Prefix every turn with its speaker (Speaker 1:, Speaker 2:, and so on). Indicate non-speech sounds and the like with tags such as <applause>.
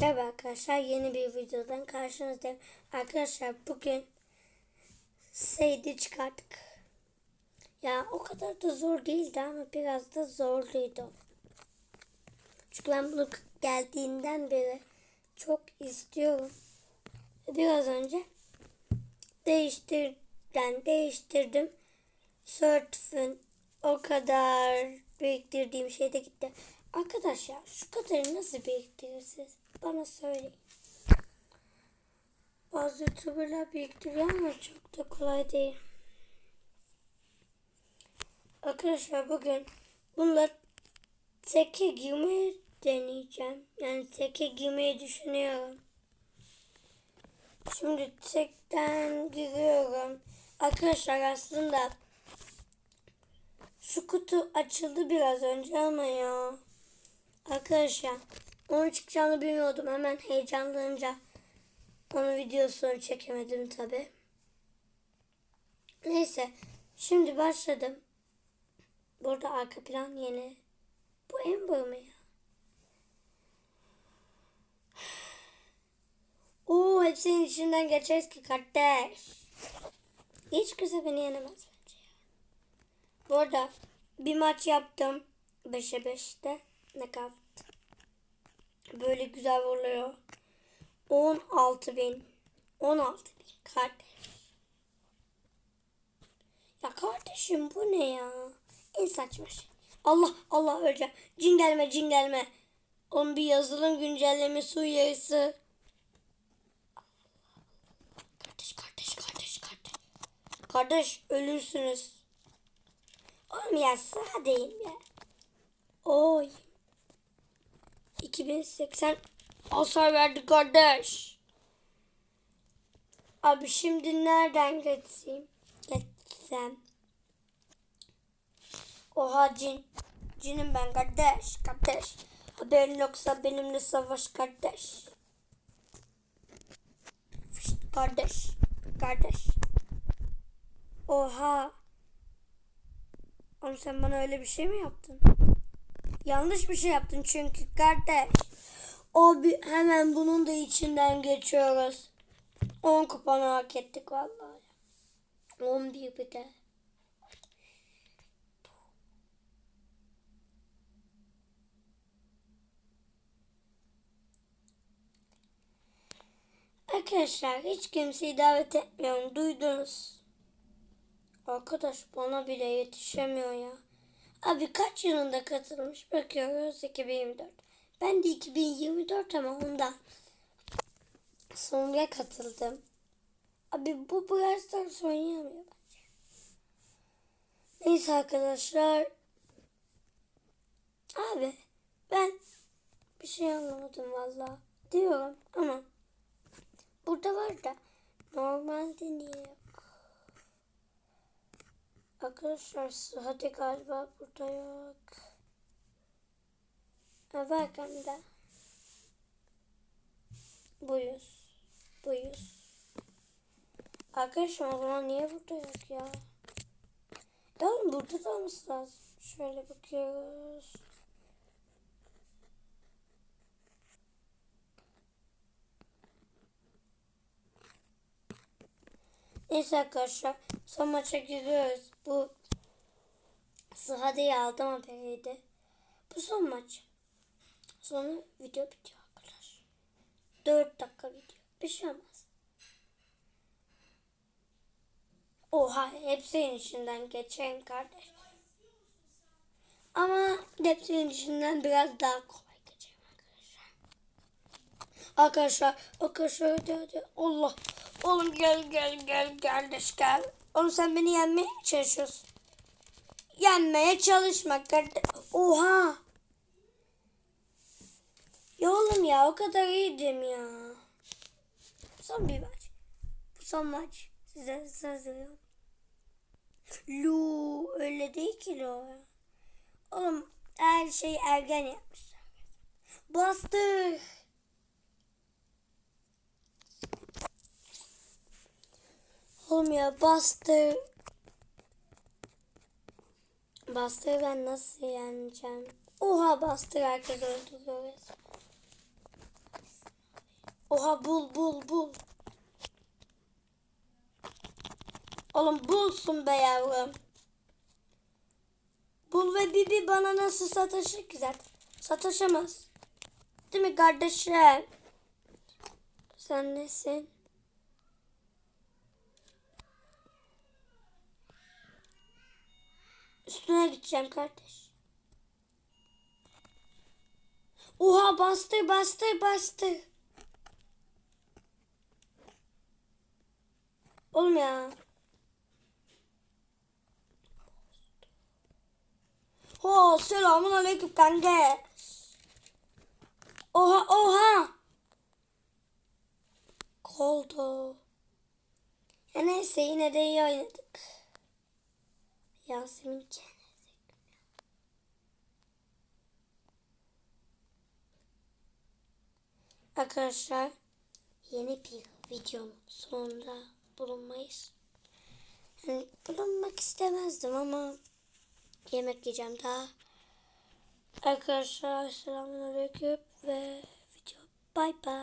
Speaker 1: Merhaba arkadaşlar yeni bir videodan karşınızdayım. Arkadaşlar bugün Seydi çıkarttık. Ya o kadar da zor değildi ama biraz da zorluydu. Çünkü ben bunu geldiğinden beri çok istiyorum. Biraz önce değiştir yani değiştirdim. Surf'ün o kadar biriktirdiğim şey de gitti. Arkadaşlar şu kadarı nasıl biriktirirsiniz? Bana söyleyin. Bazı youtuberlar biriktiriyor ama çok da kolay değil. Arkadaşlar bugün bununla teke girmeyi deneyeceğim. Yani teke girmeyi düşünüyorum. Şimdi tekten giriyorum. Arkadaşlar aslında şu kutu açıldı biraz önce ama ya. Arkadaşlar onun çıkacağını bilmiyordum. Hemen heyecanlanınca onun videosunu çekemedim tabi. Neyse şimdi başladım. Burada arka plan yeni. Bu Amber mı ya? <sighs> Oo hepsinin içinden geçeriz ki kardeş. Hiç kimse beni yenemez bence ya. Bu arada bir maç yaptım. 5'e 5'te. Ne kaldı? Böyle güzel oluyor. 16 bin. 16 bin kardeş. Ya kardeşim bu ne ya? En saçma şey. Allah Allah öleceğim. Cin gelme cin gelme. Onun bir yazılım güncellemesi uyarısı. Kardeş kardeş kardeş kardeş. Kardeş ölürsünüz. Oğlum ya sadeyim ya. Oy. 2080 hasar verdi kardeş. Abi şimdi nereden geçeyim? Geçsem. Oha cin. Cinim ben kardeş. Kardeş. Haberin yoksa benimle savaş kardeş. Fışt, kardeş. Kardeş. Oha. Oğlum sen bana öyle bir şey mi yaptın? Yanlış bir şey yaptın çünkü kardeş. O bir, hemen bunun da içinden geçiyoruz. 10 kuponu hak ettik vallahi. 11 bir de. Arkadaşlar hiç kimseyi davet etmiyorum. Duydunuz. Arkadaş bana bile yetişemiyor ya. Abi kaç yılında katılmış? Bakıyoruz 2024. Ben de 2024 ama ondan sonra katıldım. Abi bu Brawl Stars oynayamıyor bence. Neyse arkadaşlar. Abi ben bir şey anlamadım valla. Diyorum ama burada var da normalde niye? Arkadaşlar hadi galiba burada yok. Ha, var bende. Buyuz. Buyuz. Arkadaşlar o zaman niye burada yok ya? Ya oğlum burada da olması lazım. Şöyle bakıyoruz. Neyse arkadaşlar son maça giriyoruz. Bu sıhhadeyi aldım haberiydi. Bu son maç. Sonra video bitiyor arkadaşlar. 4 dakika video. Bir şey olmaz. Oha hepsinin içinden geçen kardeş. Ama hepsinin içinden biraz daha kolay geçeyim arkadaşlar. Arkadaşlar, arkadaşlar hadi hadi. Allah. Oğlum gel gel gel kardeş gel. Oğlum sen beni yenmeye mi çalışıyorsun? Yenmeye çalışma kardeş. Oha. Ya oğlum ya o kadar iyiydim ya. Son bir maç. Bu son maç. Size sözlüyorum. Lu öyle değil ki Lu. Oğlum her şeyi ergen yapmışlar. Bastır. Ya bastır. Bastır ben nasıl yeneceğim? Oha bastır herkes öldürüyor. Oha bul bul bul. Oğlum bulsun be yavrum. Bul ve Bibi bana nasıl sataşır ki zaten? Sataşamaz. Değil mi kardeşim? Sen nesin? Üstüne gideceğim kardeş. Oha bastı bastı bastı. Oğlum ya. Ho selamun aleyküm kanka. Oha oha. Koldu. Ya neyse yine de iyi oynadık. Yasemin kendisi. Arkadaşlar yeni bir videonun sonunda bulunmayız. Yani bulunmak istemezdim ama yemek yiyeceğim daha. Arkadaşlar selamünaleyküm ve video bay bay.